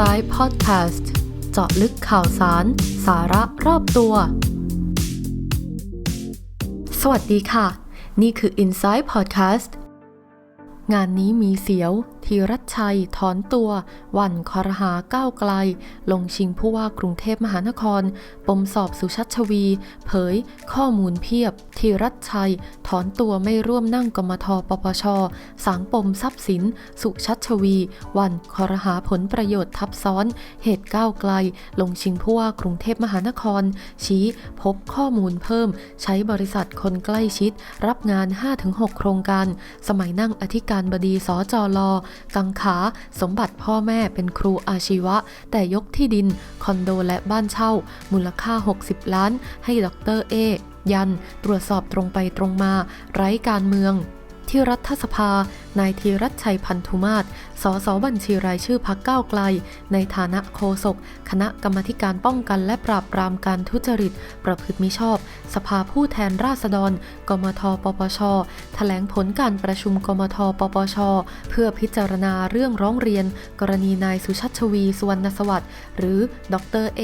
Inside Podcast เจาะลึกข่าวสาร สาระรอบตัว สวัสดีค่ะ นี่คือ Inside Podcast งานนี้มีเสียว ธีรัชชัย ถอนตัว วันคอรหาก้าวไกล ลงชิงผู้ว่ากรุงเทพมหานคร ปมสอบสุชัชวี เผย ข้อมูลเพียบธีรัชชัย ถอนตัวไม่ร่วมนั่งกมทปปช สางปมทรัพย์สิน สุชัชวี วันคอรหาผลประโยชน์ทับซ้อน เหตุก้าวไกล ลงชิงผู้ว่ากรุงเทพมหานคร ชี้ พบข้อมูลเพิ่ม ใช้บริษัทคนใกล้ชิด รับงาน 5-6 โครงการ สมัยนั่งอธิการบดีสจลกังขา สมบัติพ่อแม่เป็นครูอาชีวะ แต่ยกที่ดิน คอนโดและบ้านเช่า มูลค่า 60 ล้าน ให้ดรเอ ยัน ตรวจสอบตรงไปตรงมา ไร้การเมือง ที่รัฐสภานายธีรัชชัยพันธุมาศสสบัญชีรายชื่อพักก้าวไกล ในฐานะโฆษกคณะกรรมการป้องกันและปราบปรามการทุจริต ประพฤติมิชอบ สภาผู้แทนราษฎร กมทปปชแถลงผลการประชุมกมทปปช เพื่อพิจารณาเรื่องร้องเรียน กรณีนายสุชัชวีสุวรรณสวัสดิ์หรือดรเอ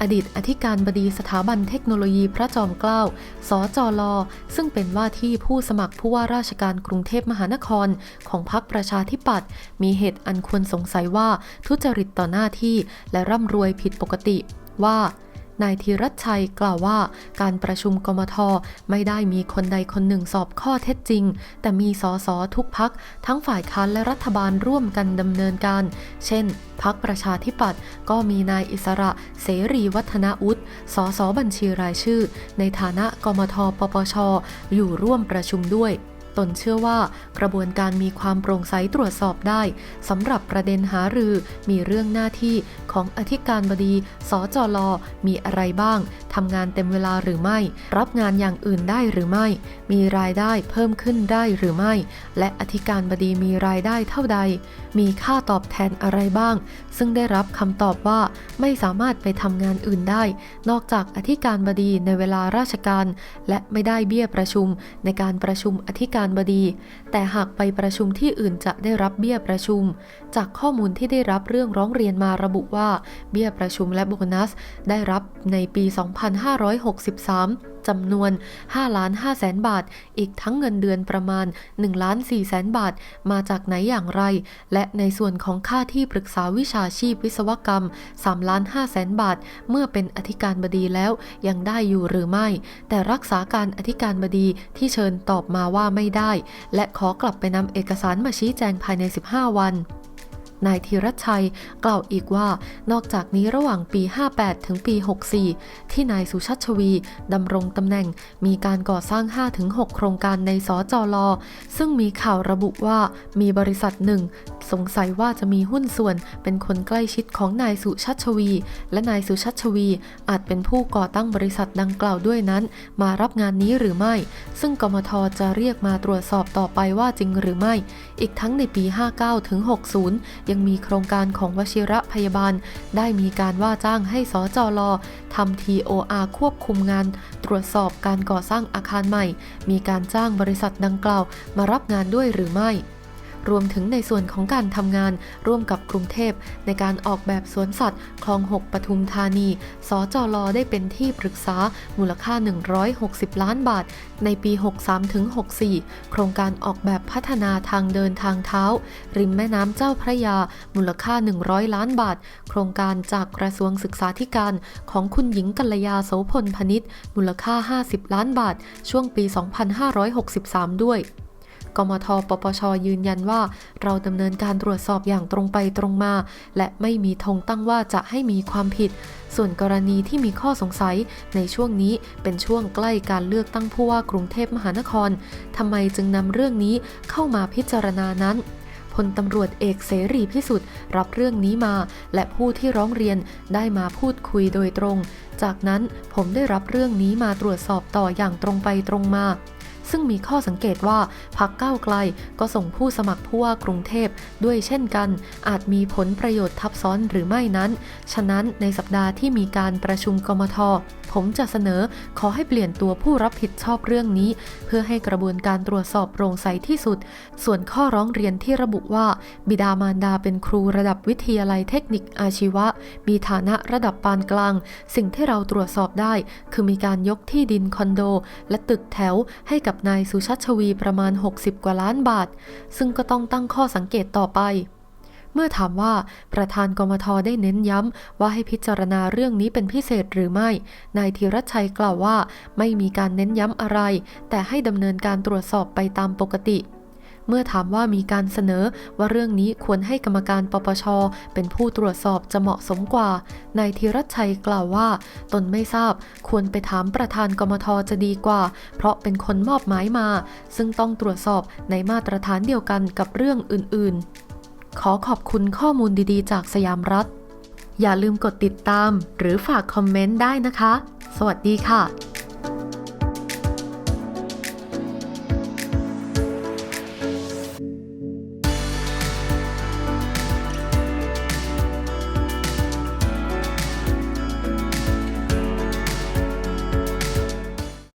อดีตอธิการบดีสถาบันเทคโนโลยีพระจอมเกล้า สจล ซึ่งเป็นว่าที่ผู้สมัครผู้ว่าราชการกรุงเทพมหานครของพรรคประชาธิปัตย์มีเหตุอันควรสงสัยว่าทุจริตต่อหน้าที่และร่ำรวยผิดปกติว่านายธีรชัยกล่าวว่าการประชุมกมทไม่ได้มีคนใดคนหนึ่งสอบข้อเท็จจริง แต่มีสสทุกพักทั้งฝ่ายค้านและรัฐบาลร่วมกันดำเนินการ เช่น พักประชาธิปัตย์ก็มีนายอิสระเสรีวัฒนอุตสสบัญชีรายชื่อ ในฐานะกมทปปช อยู่ร่วมประชุมด้วย ตนเชื่อว่ากระบวนการมีความโปร่งใสตรวจสอบได้สำหรับประเด็นหารือมีเรื่องหน้าที่ของอธิการบดี สจล มีอะไรบ้างทำงานเต็มเวลาหรือไม่ รับงานอย่างอื่นได้หรือไม่ มีรายได้เพิ่มขึ้นได้หรือไม่ และอธิการบดีมีรายได้เท่าใด มีค่าตอบแทนอะไรบ้าง ซึ่งได้รับคำตอบว่าไม่สามารถไปทำงานอื่นได้ นอกจากอธิการบดีในเวลาราชการ และไม่ได้เบี้ยประชุมในการประชุมอธิการการบดี แต่หากไปประชุมที่อื่นจะได้รับเบี้ยประชุม จากข้อมูลที่ได้รับเรื่องร้องเรียนมาระบุว่า เบี้ยประชุมและโบนัส ได้รับในปี 2563 จำนวน5ล้าน5แสนบาท อีกทั้งเงินเดือนประมาณ1ล้าน4แสนบาท มาจากไหนอย่างไร และในส่วนของค่าที่ปรึกษาวิชาชีพวิศวกรรม3ล้าน5แสนบาท เมื่อเป็นอธิการบดีแล้วยังได้อยู่หรือไม่ แต่รักษาการอธิการบดีที่เชิญตอบมาว่าไม่ได้ และขอกลับไปนำเอกสารมาชี้แจงภายใน 15 วัน นายธีรชัย กล่าวอีกว่า นอกจากนี้ระหว่างปี 58 ถึงปี 64 ที่นายสุชัชวีดำรงตำแหน่ง มีการก่อสร้าง 5-6 โครงการในสจลซึ่งมีข่าวระบุว่ามีบริษัทหนึ่ง สงสัยว่าจะมีหุ้นส่วนเป็นคนใกล้ชิดของนายสุชัชวี และนายสุชัชวี อาจเป็นผู้ก่อตั้งบริษัทดังกล่าวด้วยนั้น มารับงานนี้หรือไม่ ซึ่งกมทจะเรียกมาตรวจสอบต่อไปว่าจริงหรือไม่ อีกทั้งในปี 59 ถึง 60ยังมีโครงการของวชิระพยาบาล ได้มีการว่าจ้างให้สจลทำ TOR ควบคุมงาน ตรวจสอบการก่อสร้างอาคารใหม่ มีการจ้างบริษัทดังกล่าว มารับงานด้วยหรือไม่ รวมถึงในส่วนของการทำงานร่วมกับกรุงเทพ ในการออกแบบสวนสัตว์คลอง6ปทุมธานี สจลได้เป็นที่ปรึกษามูลค่า 160 ล้านบาท ในปี 63-64 โครงการออกแบบพัฒนาทางเดินทางเท้า ริมแม่น้ำเจ้าพระยา มูลค่า 100 ล้านบาท โครงการจากกระทรวงศึกษาธิการของคุณหญิงกัลยาโสพลพนิษฐ์มูลค่า 50 ล้านบาท ช่วงปี 2563 ด้วย กมทปปชยืนยันว่า เราดำเนินการตรวจสอบอย่างตรงไปตรงมา และไม่มีธงตั้งว่าจะให้มีความผิด ส่วนกรณีที่มีข้อสงสัยในช่วงนี้เป็นช่วงใกล้การเลือกตั้งผู้ว่ากรุงเทพมหานครทำไมจึงนำเรื่องนี้เข้ามาพิจารณานั้นพลตำรวจเอกเสรีพิสุทธิ์รับเรื่องนี้มา และผู้ที่ร้องเรียนได้มาพูดคุยโดยตรง จากนั้นผมได้รับเรื่องนี้มาตรวจสอบต่ออย่างตรงไปตรงมา ซึ่งมีข้อสังเกตว่าพักก้าวไกลก็ส่งผู้สมัครผู้ว่ากรุงเทพด้วยเช่นกัน อาจมีผลประโยชน์ทับซ้อนหรือไม่นั้น ฉะนั้นในสัปดาห์ที่มีการประชุมกมท ผมจะเสนอขอให้เปลี่ยนตัวผู้รับผิดชอบเรื่องนี้ เพื่อให้กระบวนการตรวจสอบโปร่งใสที่สุด ส่วนข้อร้องเรียนที่ระบุว่า บิดามารดาเป็นครูระดับวิทยาลัยเทคนิคอาชีวะ มีฐานะระดับปานกลาง สิ่งที่เราตรวจสอบได้ คือมีการยกที่ดินคอนโด และตึกแถวให้กับนายสุชัชวีประมาณ 60 กว่าล้านบาท ซึ่งก็ต้องตั้งข้อสังเกตต่อไป เมื่อถามว่าประธานกมทได้เน้นย้ำว่าให้พิจารณาเรื่องนี้เป็นพิเศษหรือไม่ นายธีรชัยกล่าวว่า ไม่มีการเน้นย้ำอะไร แต่ให้ดำเนินการตรวจสอบไปตามปกติ เมื่อถามว่ามีการเสนอว่าเรื่องนี้ควรให้กรรมการปปช เป็นผู้ตรวจสอบจะเหมาะสมกว่า นายธีรชัยกล่าวว่า ตนไม่ทราบควรไปถามประธานกมทจะดีกว่า เพราะเป็นคนมอบหมายมา ซึ่งต้องตรวจสอบในมาตรฐานเดียวกันกับเรื่องอื่นๆ ขอขอบคุณข้อมูลดีๆ จากสยามรัฐ อย่าลืมกดติดตาม หรือฝากคอมเมนต์ได้นะคะ สวัสดีค่ะ